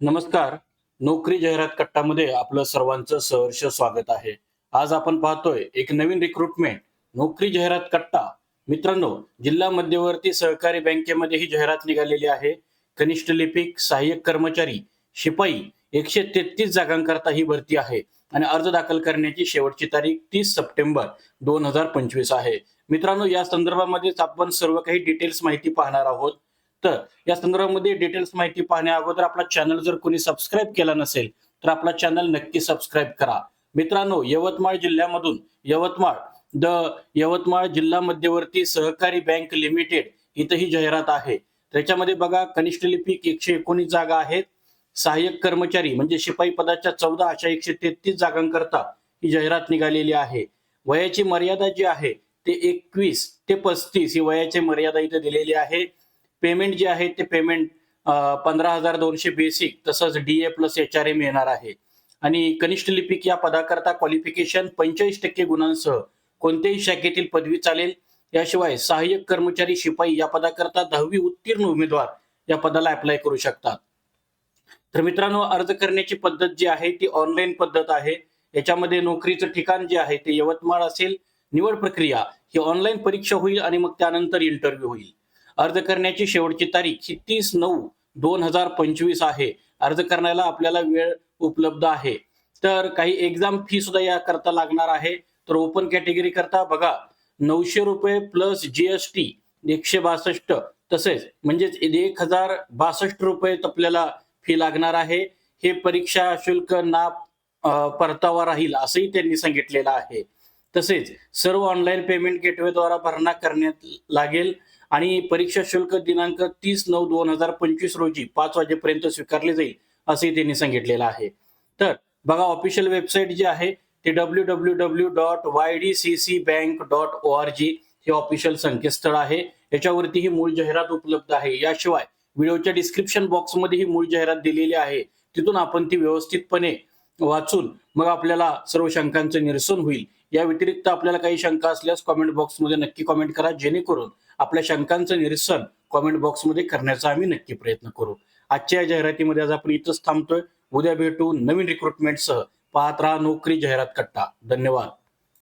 नमस्कार. नोकरी जाहिरात कट्टामध्ये आपलं सर्वांचं सहर्ष स्वागत आहे. आज आपण पाहतोय एक नवीन रिक्रुटमेंट नोकरी जाहिरात कट्टा. मित्रांनो जिल्हा मध्यवर्ती सहकारी बँकेमध्ये ही जाहिरात निघालेली आहे. कनिष्ठ लिपिक सहाय्यक कर्मचारी शिपाई एकशे तेहतीस जागांकरता ही भरती आहे. आणि अर्ज दाखल करण्याची शेवटची तारीख तीस सप्टेंबर दोन हजार पंचवीस आहे. मित्रांनो या संदर्भामध्येच आपण सर्व काही डिटेल्स माहिती पाहणार आहोत. तर या संदर्भामध्ये डिटेल्स माहिती पाहण्या अगोदर आपला चॅनल जर कोणी सबस्क्राईब केला नसेल तर आपला चॅनल नक्की सबस्क्राईब करा. मित्रांनो यवतमाळ जिल्ह्यामधून यवतमाळ द यवतमाळ जिल्हा मध्यवर्ती सहकारी बँक लिमिटेड इथं ही जाहिरात आहे. त्याच्यामध्ये बघा कनिष्ठ लिपिक एकशे एकोणीस जागा आहेत. सहाय्यक कर्मचारी म्हणजे शिपाई पदाच्या चौदा अशा एकशे तेहतीस जागांकरता ही जाहिरात निघालेली आहे. वयाची मर्यादा जी आहे ते एकवीस ते पस्तीस ही वयाची मर्यादा इथे दिलेली आहे. पेमेंट जे आहे ते पेमेंट पंधरा हजार दोनशे बेसिक तसंच D A plus H R M येणार आहे. आणि कनिष्ठ लिपिक या पदाकरता क्वालिफिकेशन पंचेचाळीस टक्के गुणांसह कोणत्याही शाखेतील पदवी चालेल. याशिवाय सहाय्यक कर्मचारी शिपाई या पदाकरता दहावी उत्तीर्ण उमेदवार या पदाला अप्लाय करू शकतात. तर मित्रांनो अर्ज करण्याची पद्धत जी आहे ती ऑनलाईन पद्धत आहे. याच्यामध्ये नोकरीचं ठिकाण जे आहे ते यवतमाळ असेल. निवड प्रक्रिया ही ऑनलाईन परीक्षा होईल आणि मग त्यानंतर इंटरव्ह्यू होईल. अर्ज करण्याची शेवटची तारीख ही तीस नऊ दोन हजार पंचवीस आहे. अर्ज करण्याला आपल्याला वेळ उपलब्ध आहे. तर काही एक्झाम फी सुद्धा या करता लागणार आहे. तर ओपन कॅटेगरी करता बघा. नऊशे रुपये प्लस जीएसटी एकशे बासष्ट. तसेच म्हणजेच एक हजार बासष्ट रुपये आपल्याला फी लागणार आहे. हे परीक्षा शुल्क ना परतावा राहील असंही त्यांनी सांगितलेलं आहे. तसेच सर्व ऑनलाईन पेमेंट गेटवेद्वारा भरणा करण्यात लागेल. आणि परीक्षा शुल्क दिनांक तीस नऊ दोन हजार पंचवीस रोजी पाच वाजेपर्यंत स्वीकारले जाईल असंही त्यांनी सांगितलेलं आहे. तर बघा ऑफिशियल वेबसाईट जी आहे ते W W W dot Y D C C bank dot O R G हे ऑफिशियल संकेतस्थळ आहे. याच्यावरती ही मूळ जाहिरात उपलब्ध आहे. याशिवाय व्हिडिओच्या डिस्क्रिप्शन बॉक्समध्ये ही मूळ जाहिरात दिलेली आहे. तिथून आपण ती व्यवस्थितपणे वाचून मग आपल्याला सर्व शंकांचं निरसन होईल. या व्यतिरिक्त आपल्याला काही शंका असल्यास कॉमेंट बॉक्समध्ये नक्की कॉमेंट करा जेणेकरून आपल्या शंकांचं निरसन कॉमेंट बॉक्समध्ये करण्याचा आम्ही नक्की प्रयत्न करू. आजच्या या जाहिरातीमध्ये आज आपण इथंच थांबतोय. उद्या भेटू नवीन रिक्रुटमेंटसह पाहत राहा नोकरी जाहिरात कट्टा. धन्यवाद.